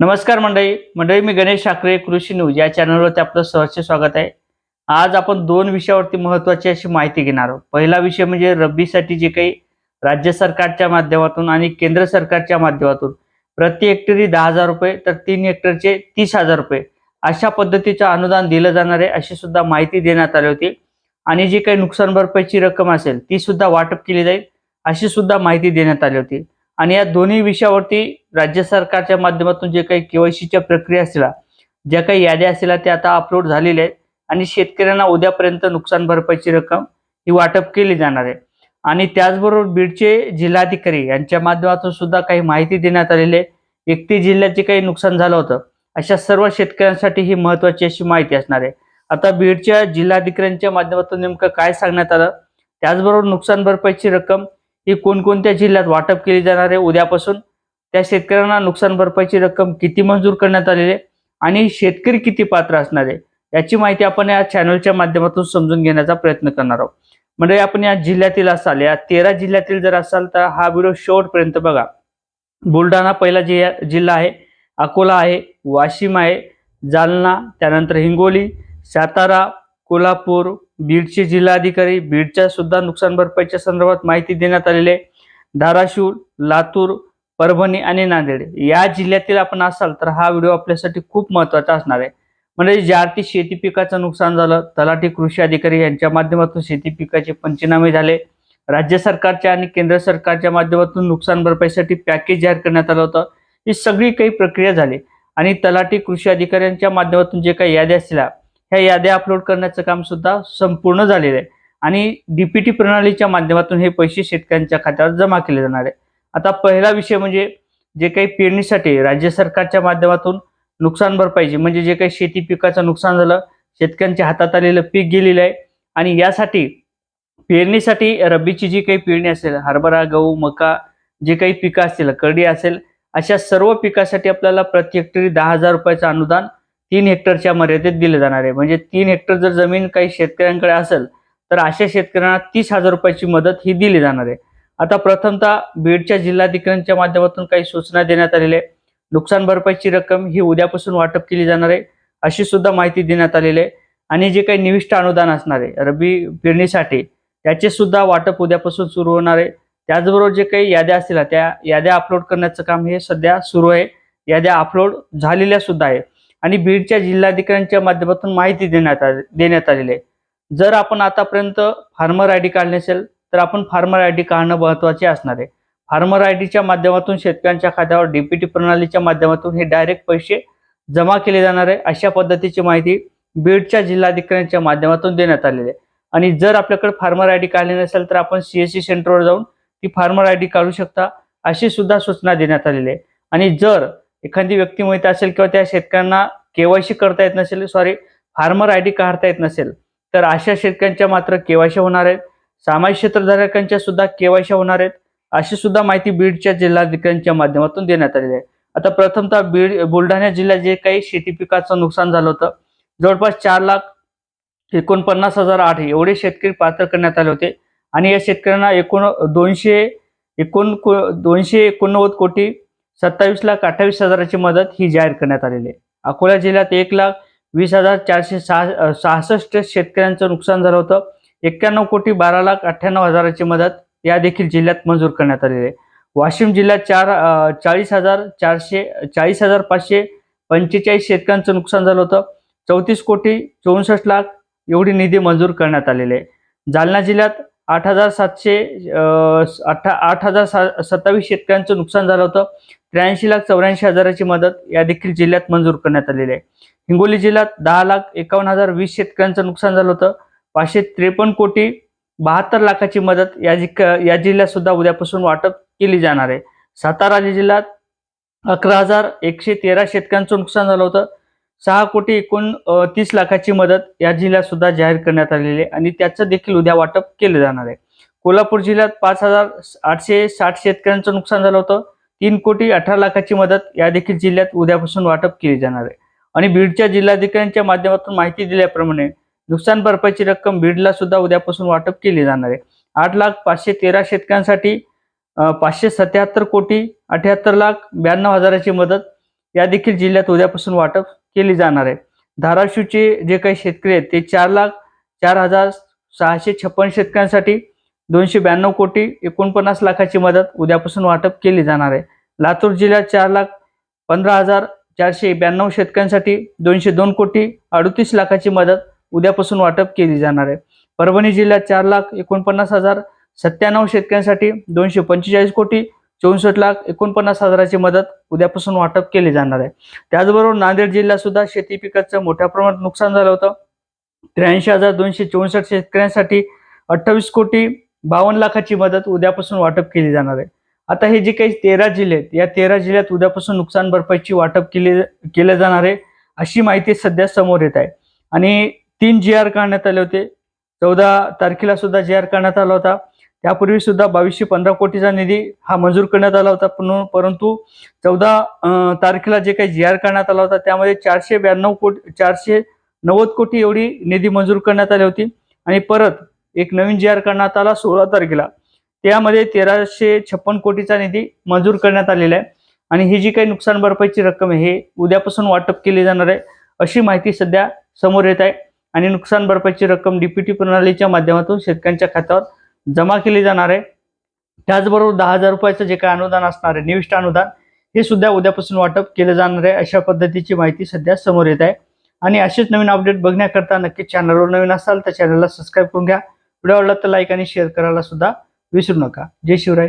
नमस्कार मंडळी. मंडळी मी गणेश ठाकरे कृषी न्यूज या चॅनलवरती आपलं सहर्ष स्वागत आहे. आज आपण दोन विषयावरती महत्वाची अशी माहिती घेणार आहोत. पहिला विषय म्हणजे रब्बीसाठी जे काही राज्य सरकारच्या माध्यमातून आणि केंद्र सरकारच्या माध्यमातून प्रति हेक्टरी दहा हजार रुपये तर तीन हेक्टरचे तीस हजार रुपये अशा पद्धतीचं अनुदान दिलं जाणार आहे अशी सुद्धा माहिती देण्यात आली होती. आणि जी काही नुकसान भरपाईची रक्कम असेल ती सुद्धा वाटप केली जाईल अशी सुद्धा माहिती देण्यात आली होती. आणि या दोन्ही विषयावरती राज्य सरकारच्या माध्यमातून जे काही केवायसीच्या प्रक्रिया असतील ज्या काही याद्या असतील त्या आता अपलोड झालेल्या आहेत. आणि शेतकऱ्यांना उद्यापर्यंत नुकसान भरपाईची रक्कम ही वाटप केली जाणार आहे. आणि त्याचबरोबर बीडचे जिल्हाधिकारी यांच्या माध्यमातून सुद्धा काही माहिती देण्यात आलेली आहे. एकती जिल्ह्याचे काही नुकसान झालं होतं अशा सर्व शेतकऱ्यांसाठी ही महत्वाची अशी माहिती असणार आहे. आता बीडच्या जिल्हाधिकाऱ्यांच्या माध्यमातून नेमकं काय सांगण्यात आलं? त्याचबरोबर नुकसान भरपाईची रक्कम ही कोणकोणत्या जिल्ह्यात वाटप केली जाणार आहे उद्यापासून? त्या शेतकऱ्यांना नुकसान भरपाईची रक्कम किती मंजूर करण्यात आलेली आहे? आणि शेतकरी किती पात्र असणार आहे? याची माहिती आपण या चॅनलच्या माध्यमातून समजून घेण्याचा प्रयत्न करणार आहोत. म्हणजे आपण या जिल्ह्यातील असाल या तेरा जिल्ह्यातील जर असाल तर हा व्हिडिओ शेवटपर्यंत बघा. बुलढाणा पहिला जि जिल्हा आहे अकोला आहे वाशिम आहे जालना त्यानंतर हिंगोली सातारा कोल्हापूर बीडचे जिल्हाधिकारी बीडच्या सुद्धा नुकसान भरपाईच्या संदर्भात माहिती देण्यात आलेली आहे. धाराशिव लातूर परभणी आणि नांदेड या जिल्ह्यातील आपण असाल तर हा व्हिडिओ आपल्यासाठी खूप महत्त्वाचा असणार आहे. म्हणजे ज्या अर्थी शेती पिकाचं नुकसान झालं तलाठी कृषी अधिकारी यांच्या माध्यमातून शेती पिकाचे पंचनामे झाले. राज्य सरकारच्या आणि केंद्र सरकारच्या माध्यमातून नुकसान भरपाईसाठी पॅकेज जाहीर करण्यात आलं होतं. ही सगळी काही प्रक्रिया झाली. आणि तलाठी कृषी अधिकाऱ्यांच्या माध्यमातून जे काही याद्या असल्या ह्या याद्या अपलोड करण्याचं काम सुद्धा संपूर्ण झालेलं आहे. आणि डीपीटी प्रणालीच्या माध्यमातून हे पैसे शेतकऱ्यांच्या खात्यावर जमा केले जाणार आहे. आता पहिला विषय म्हणजे जे काही पेरणीसाठी राज्य सरकारच्या माध्यमातून नुकसान भरपाईची म्हणजे जे काही शेती पिकाचं नुकसान झालं शेतकऱ्यांच्या हातात आलेलं पीक गेलेलं आहे. आणि यासाठी पेरणीसाठी रब्बीची जी काही पेरणी असेल हरभरा गहू मका जे काही पिकं असतील करडी असेल अशा सर्व पिकासाठी आपल्याला प्रति हेक्टरी दहा हजार रुपयाचं अनुदान तीन हेक्टरच्या मर्यादेत दिले जाणार आहे. म्हणजे तीन हेक्टर जर जमीन काही शेतकऱ्यांकडे असेल तर अशा शेतकऱ्यांना तीस हजार रुपयाची मदत ही दिली जाणार आहे. आता प्रथमतः बीडच्या जिल्हाधिकाऱ्यांच्या माध्यमातून काही सूचना देण्यात आलेल्या आहे नुकसान भरपाईची रक्कम ही उद्यापासून वाटप केली जाणार आहे. अशी सुद्धा माहिती देण्यात आलेली आहे. आणि जे काही निविष्ट अनुदान असणार आहे रब्बी पेरणीसाठी त्याचे सुद्धा वाटप उद्यापासून सुरू होणार आहे. त्याचबरोबर जे काही याद्या असतील त्या याद्या अपलोड करण्याचं काम हे सध्या सुरू आहे. याद्या अपलोड झालेल्या सुद्धा आहे आणि बीडच्या जिल्हाधिकाऱ्यांच्या माध्यमातून माहिती देण्यात आली देण्यात आलेली आहे. जर आपण आतापर्यंत फार्मर आय डी काढले असेल तर आपण फार्मर आय डी काढणं महत्त्वाचे असणार आहे. फार्मर आय डीच्या माध्यमातून शेतकऱ्यांच्या खात्यावर डीपीटी प्रणालीच्या माध्यमातून हे डायरेक्ट पैसे जमा केले जाणार आहे अशा पद्धतीची माहिती बीडच्या जिल्हाधिकाऱ्यांच्या माध्यमातून देण्यात आलेली आहे. आणि जर आपल्याकडे फार्मर आय डी काढली नसेल तर आपण सीएससी सेंटरवर जाऊन ती फार्मर आय डी काढू शकता अशी सुद्धा सूचना देण्यात आलेली आहे. आणि जर एखादी व्यक्ती माहिती असेल किंवा त्या शेतकऱ्यांना केवायसी करता येत नसेल सॉरी फार्मर आय डी काढता येत नसेल तर अशा शेतकऱ्यांच्या मात्र केवायसी होणार आहेत. सामाजिक क्षेत्रधारकांच्या सुद्धा केवायसी होणार आहेत. अशी सुद्धा माहिती बीडच्या जिल्हाधिकाऱ्यांच्या माध्यमातून देण्यात आलेली आहे. आता प्रथमतः बीड बुलढाणा जिल्ह्यात जे काही शेती पिकाचं नुकसान झालं होतं जवळपास चार लाख एकोणपन्नास हजार आठ एवढे शेतकरी पात्र करण्यात आले होते. आणि या शेतकऱ्यांना एकूण दोनशे एकोण दोनशे एकोणनव्वद कोटी सत्तावीस लाख अठ्ठावीस हजाराची मदत ही जाहीर करण्यात आलेली आहे. अकोला जिल्ह्यात एक लाख वीस हजार चारशे सहा सहासष्ट शेतकऱ्यांचं नुकसान झालं होतं. एक्क्याण्णव कोटी बारा लाख अठ्ठ्याण्णव हजाराची मदत या देखील जिल्ह्यात मंजूर करण्यात आलेली आहे. वाशिम जिल्ह्यात चार चाळीस हजार चारशे चाळीस हजार पाचशे पंचेचाळीस शेतकऱ्यांचं नुकसान झालं होतं. चौतीस कोटी चौसष्ट लाख एवढी निधी मंजूर करण्यात आलेली आहे. जालना जिल्ह्यात आठ हजार सातशे अठ्ठा आठ हजार सा सत्तावीस शेतकऱ्यांचं नुकसान झालं होतं. त्र्याऐंशी लाख चौऱ्याऐंशी हजाराची मदत या देखील जिल्ह्यात मंजूर करण्यात आलेली आहे. हिंगोली जिल्ह्यात दहा लाख एकावन्न हजार वीस शेतकऱ्यांचं नुकसान झालं होतं. पाचशे त्रेपन्न कोटी बहात्तर लाखाची मदत या जि या जिल्ह्यात सुद्धा उद्यापासून वाटप केली जाणार आहे. सातारा जिल्ह्यात अकरा हजार एकशे तेरा शेतकऱ्यांचं नुकसान झालं होतं. सहा कोटी एकूण तीस लाखाची मदत या जिल्ह्यात सुद्धा जाहीर करण्यात आलेली आहे आणि त्याचं देखील उद्या वाटप केलं जाणार आहे. कोल्हापूर जिल्ह्यात पाच हजार आठशे साठ शेतकऱ्यांचं नुकसान झालं होतं. तीन कोटी अठरा लाखाची मदत या देखील जिल्ह्यात उद्यापासून वाटप केली जाणार आहे. आणि बीडच्या जिल्हाधिकाऱ्यांच्या माध्यमातून माहिती दिल्याप्रमाणे नुकसान भरपाईची रक्कम बीडला सुद्धा उद्यापासून वाटप केली जाणार आहे. आठ लाख पाचशे तेरा शेतकऱ्यांसाठी पाचशे सत्याहत्तर कोटी अठ्याहत्तर लाख ब्याण्णव हजाराची मदत या देखील जिल्ह्यात उद्यापासून वाटप केली जाणार आहे. धाराशिवचे जे काही शेतकरी आहेत ते चार लाख चार हजार सहाशे छप्पन शेतकऱ्यांसाठी दोनशे ब्याण्णव कोटी एकोणपन्नास लाखाची मदत उद्यापासून वाटप केली जाणार आहे. लातूर जिल्ह्यात चार लाख पंधरा हजार चारशे ब्याण्णव शेतकऱ्यांसाठी दोनशे दोन कोटी अडतीस लाखाची मदत उद्यापासून वाटप केली जाणार आहे. परभणी जिल्ह्यात चार लाख एकोणपन्नास हजार सत्त्याण्णव शेतकऱ्यांसाठी दोनशे पंचेचाळीस कोटी चौसष्ट लाख एकोणपन्नास हजाराची मदत उद्यापासून वाटप केली जाणार आहे. त्याचबरोबर नांदेड जिल्ह्यात सुद्धा शेती पिकाचं मोठ्या प्रमाणात नुकसान झालं होतं. त्र्याऐंशी हजार दोनशे चौसष्ट शेतकऱ्यांसाठी अठ्ठावीस कोटी बावन्न लाखाची मदत उद्यापासून वाटप केली जाणार आहे. आता हे जे काही तेरा जिल्हे आहेत या तेरा जिल्ह्यात उद्यापासून नुकसान भरपाईची वाटप केली केलं जाणार आहे अशी माहिती सध्या समोर येत आहे. आणि तीन जी आर काढण्यात आले होते. चौदा तारखेला सुद्धा जी आर काढण्यात आला होता. यापूर्वी सुद्धा बावीसशे पंधरा कोटीचा निधी हा मंजूर करण्यात आला होता. परंतु चौदा तारखेला जे काही जी आर आला होता त्यामध्ये चारशे ब्याण्णव कोटी चारशे नव्वद कोटी एवढी निधी मंजूर करण्यात आली होती. आणि परत एक नवीन जी आर करण्यात आला सोळा तारखेला. त्यामध्ये तेराशे छप्पन कोटीचा निधी मंजूर करण्यात आलेला आहे. आणि ही जी काही नुकसान भरपाईची रक्कम आहे हे उद्यापासून वाटप केली जाणार आहे अशी माहिती सध्या समोर येत आहे. आणि नुकसान भरपाईची रक्कम डीपीटी प्रणालीच्या माध्यमातून शेतकऱ्यांच्या खात्यावर जमा केली जाणार आहे. त्याचबरोबर दहा हजार रुपयाचं जे काही अनुदान असणार आहे निविष्ट अनुदान हे सुद्धा उद्यापासून वाटप केलं जाणार आहे अशा पद्धतीची माहिती सध्या समोर येत आहे. आणि असेच नवीन अपडेट बघण्याकरता नक्की चॅनलवर नवीन असाल तर चॅनलला सबस्क्राईब करून घ्या. व्हिडिओ आवडला तर लाईक आणि शेअर करायला सुद्धा विसरू नका. जय शिवराय.